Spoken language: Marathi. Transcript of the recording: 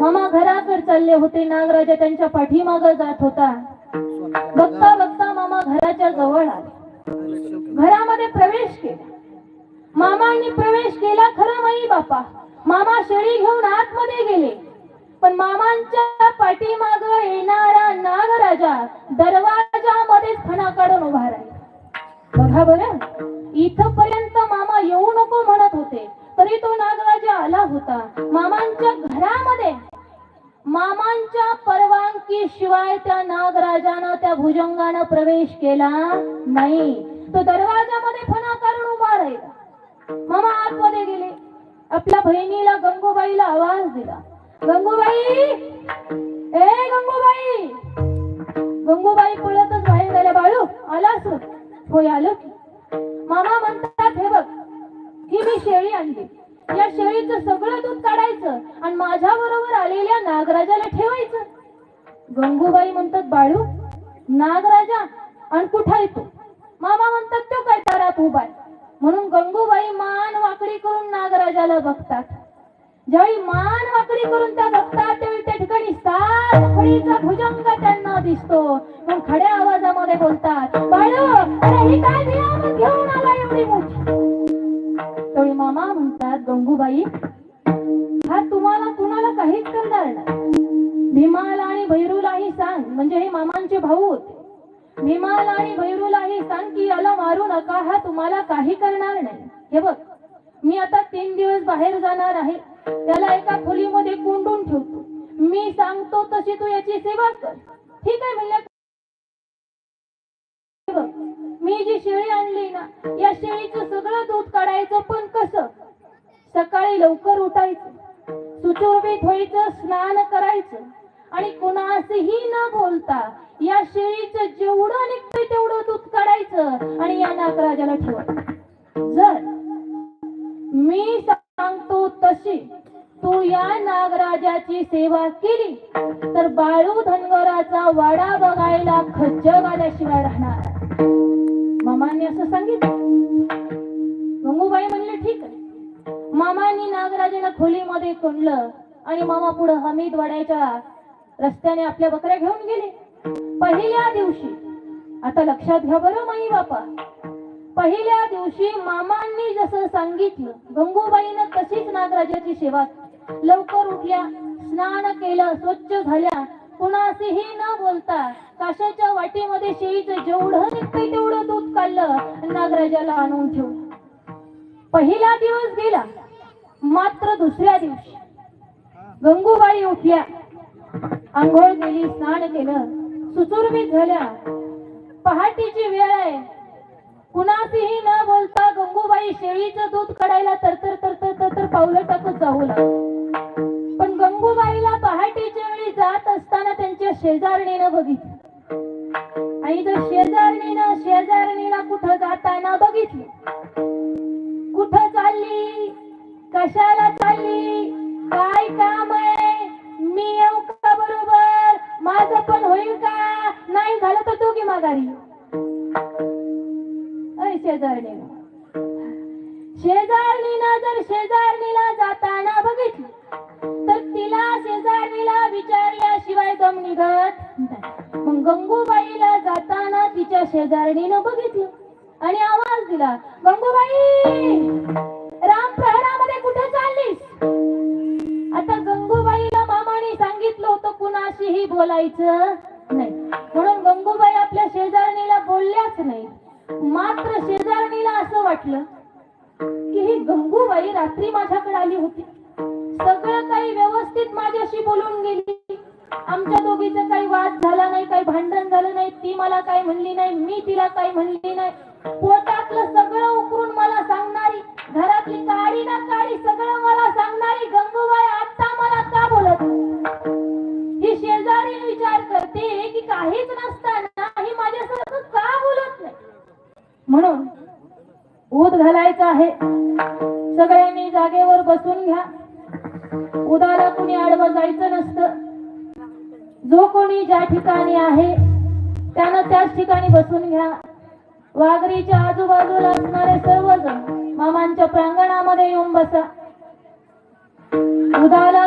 मामा घराकडे चालले होते. नागराजा त्यांच्या पाठीमाग जात होता. बघता बघता मामा घराच्या जवळ आले. घरामध्ये प्रवेश केला. मामांनी प्रवेश केला खरं माई बापा. मामा शेळी घेऊन आतमध्ये गेले. पण मामांच्या पाठीमाग येणारा नागराजा दरवाजामध्ये फणा काढून उभा राहिला. बघा बरं इथपर्यंत मामा येऊ नको म्हणत होते. तरी तो नागराजा आला होता. मामांच्या घरामध्ये मामांच्या परवानगी शिवाय त्या नागराजानं त्या भुजंगानं प्रवेश केला नाही. तो दरवाजामध्ये फणा काढून उभा राहिला. मामा आतमध्ये गेले. आपल्या बहिणीला गंगूबाईला आवाज दिला. गंगूबाई! ए गंगूबाई! गंगूबाई पळतच बाहेर गेल्या. बाळू आलास? होय आलो की. मामा म्हणतात हे बघ ही मी शेळी आणली. या शेळीचं सगळं दूध काढायचं आणि माझ्या बरोबर आलेल्या नागराजाला ठेवायचं. गंगूबाई म्हणतात बाळू नागराजा आणि कुठं येतो मामा म्हणतात तो काय तारात उभाय म्हणून गंगूबाई मान वाकडी करून नागराजाला बघतात. ज्यावेळी मान वाकडी करून त्या बघतात त्यावेळी त्या ठिकाणी सात फळीचा भुजंग त्यांना दिसतो. मग खड्या आवाजामध्ये बोलतात बाळू अरे ही काय घेऊन आला एवढी मोठी? त्यावेळी मामा म्हणतात गंगूबाई. हा तुम्हाला कुणाला काहीच करणार नाही. भीमाला आणि भैरूलाही सांग म्हणजे हे मामांचे भाऊ होते. भीमाला आणि भैरूलाही सांग की याला मारू नका हा तुम्हाला काही करणार नाही. हे बघ मी आता तीन दिवस बाहेर जाणार आहे. त्याला एका खोलीमध्ये कोंडून ठेवतो. मी सांगतो तशी तू याची सेवा कर. ठीक आहे म्हणलं बघ, मी जी शेळी आणली ना या शेळीचं सगळं दूध काढायचं पण कसं सकाळी लवकर उठायचं. सुशोभित होईचं स्नान करायचं. आणि कोणासही न बोलता या शेळीचं जेवढं निघतंय तेवढं दूध काढायचं आणि या नागराजाला ठेवायचं. जर मी सांगतो तशी तू या नागराजाची सेवा केली तर बाळू धनगराचा वाडा बघायला खज्जग आल्याशिवाय राहणार. मामांनी असं सांगितलं. गंगूबाई म्हणले ठीक मामांनी नागराजाला खोलीमध्ये कोंडलं आणि मामा पुढे हमीद वाड्याच्या रस्त्याने आपल्या बकऱ्या घेऊन गेले. पहिल्या दिवशी आता लक्षात घ्या बरं माई बापा. पहिल्या दिवशी मामांनी जसं सांगितलं गंगूबाईनं तशीच नागराजाची सेवा लवकर उठल्या स्नान केलं स्वच्छ झाल्या. कुणाशीही न बोलता काशाच्या वाटीमध्ये शेळीचं जेवढं निघतंय तेवढं दूध काढलं नागराजाला आणून ठेवलं. पहिला दिवस गेला. मात्र दुसऱ्या दिवशी गंगूबाई उठल्या आंघोळ केली स्नान केलं सुचुरबीत झाल्या. पहाटेची वेळ आहे. कुणाशीही न बोलता गंगूबाई शेळीचं दूध काढायला तरतर तरतर तरतर पावलं टाकत जाऊ लागली. पण गंगूबाईला पहाटेच्या वेळी जात असताना त्यांच्या शेजारणीनं बघितलं. आणि जर शेजारणीनं शेजारणीला कुठं जाताना बघितलं कशाला चालली? काय काम आहे? मी येऊ का बरोबर? माझं पण होईल का? नाही झालं तर तू की माघारी? शेजारणी. शेजारणीनं जर शेजारणीला जाताना बघितलं तर तिला शेजारणीला विचारल्याशिवाय दम निघत मग गंगूबाईला जाताना तिच्या शेजारणीनं बघितलं आणि आवाज दिला गंगूबाई! कुणाशीही बोलायचं नाही. म्हणून गंगूबाई आपल्या शेजारणीला बोलल्याच नाही. मात्र शेजारणीला असं वाटलं की ही गंगूबाई रात्री माझ्याकडे आली होती. सगळं काही व्यवस्थित माझ्याशी बोलून गेली. आमच्या दोघीच काही वाद झाला नाही काही भांडण झालं नाही. ती मला काही म्हणली नाही मी तिला काही म्हणली नाही. पोटा काहीच नसताना ही माझ्यासारखं का बोलत नाही? म्हणून ऊत घालायचं आहे. सगळ्यांनी जागेवर बसून घ्या. उदाला कुणी आडवं जायचं नसतं. जो कोणी ज्या ठिकाणी आहे त्यानं त्याच ठिकाणी बसून घ्या. वाघरीच्या आजूबाजूला असणारे सर्वजण मामांच्या प्रांगणामध्ये येऊन बसा. उदाला